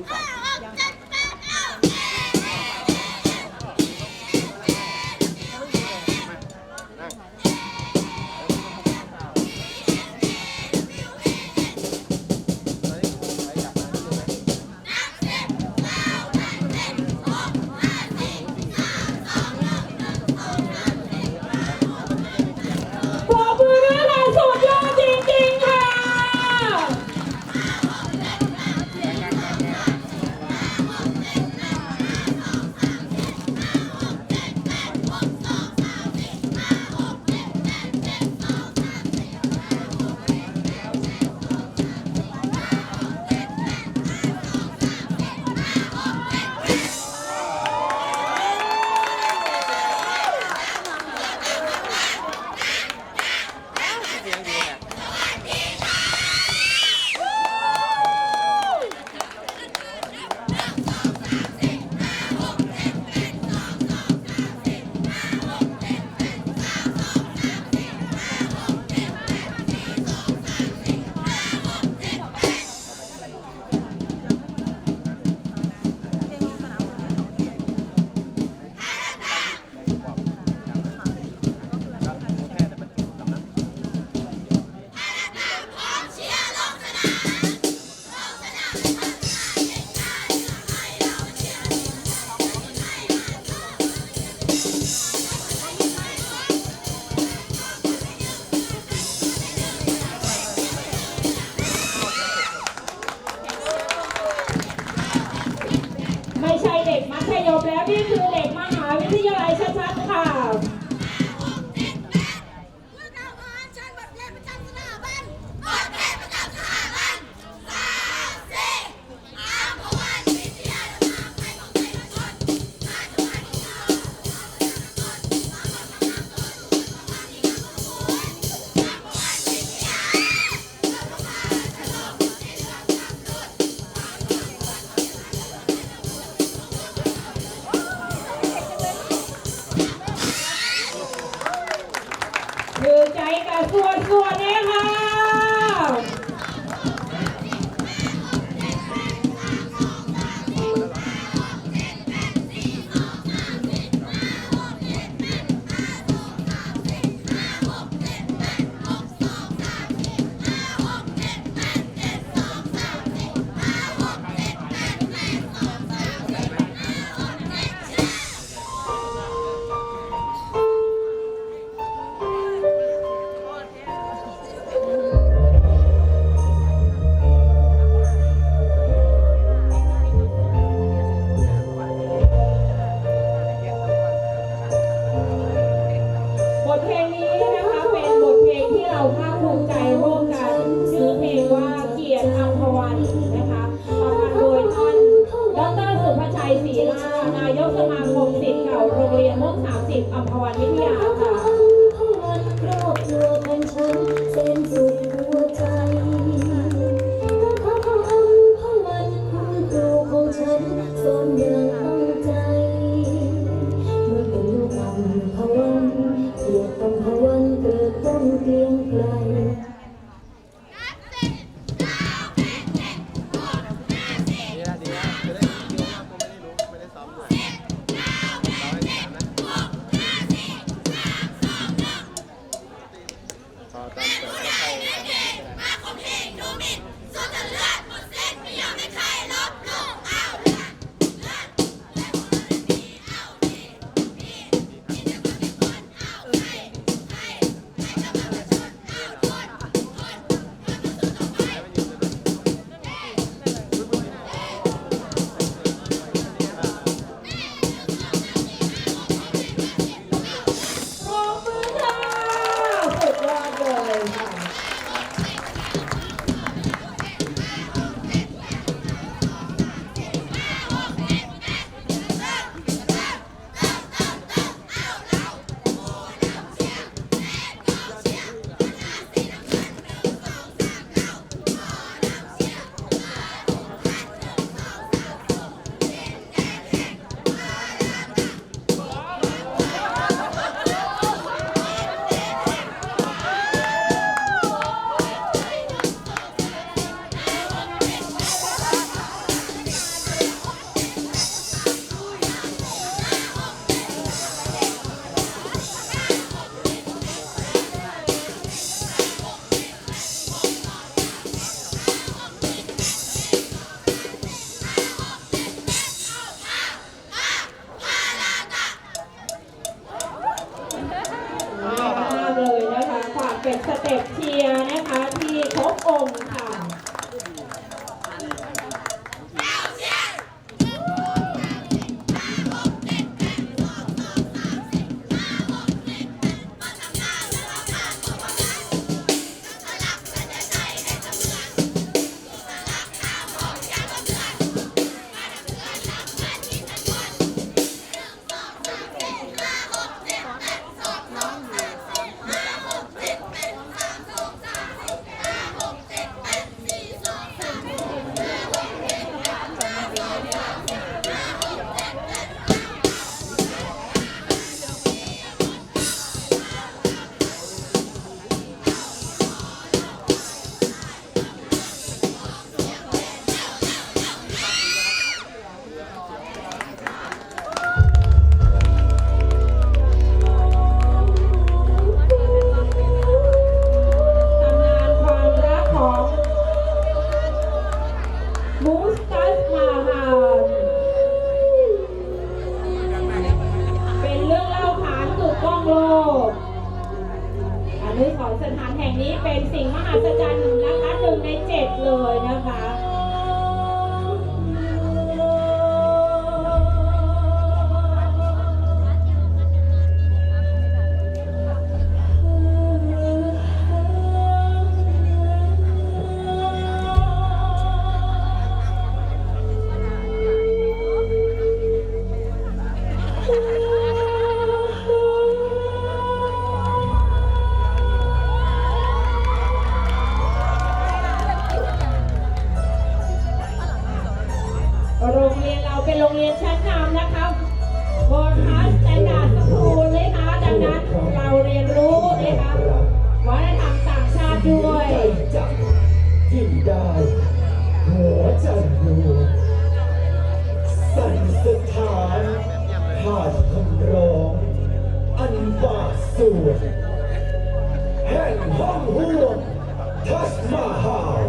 ที่สาม ครอ รียนชั้นนำนะคะบนคลาสแตนดาร์ดสคูลนะคะดังนั้นเราเรียนรู้นะคะวัฒนธรรมต่างชาติด้วยจับที่ได้หัวใจรัวสั่นสถานผ่านคำร้องอันบาดสวดแห่งห้องห่วงทัชมาฮา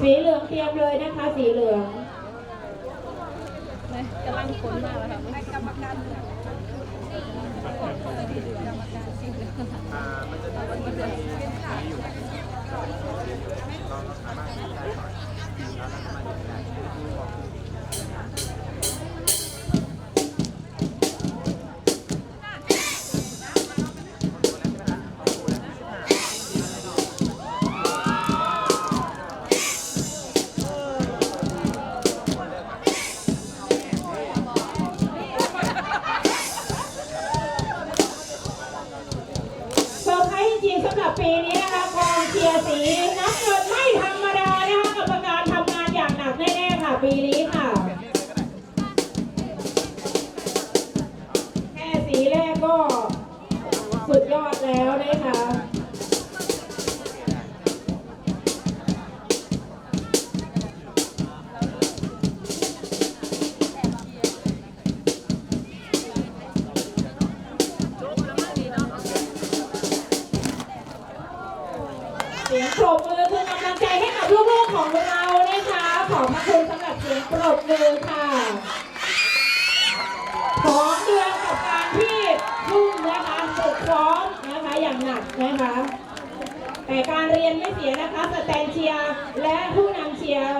สีเหลืองเตรียมเลยนะคะ สีเหลืองอ่ามันจะมันจะมีสีอยู่เราสามารถได้ก่อนแล้วเราสามารถได้ที่บอก ปรบมือคือกำลังใจให้กับลูกๆของเรานะคะ ขอบพระคุณสำหรับเสียงปรบมือค่ะสองเดือนกับการที่ทุ่มนะคะฝึกซ้อมนะคะอย่างหนักนะคะแต่การเรียนไม่เสียนะคะสแตนเชียร์และผู้นำเชียร์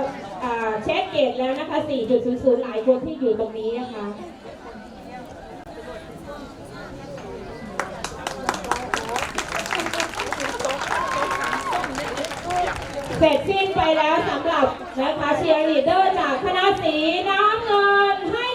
เช็คเกตแล้วนะคะ 4.00 หลายคนที่อยู่ตรงนี้นะคะ เสร็จสิ้นไปแล้วสำหรับนะคะเชียร์ลีดเดอร์จากคณะสีน้ำเงินให้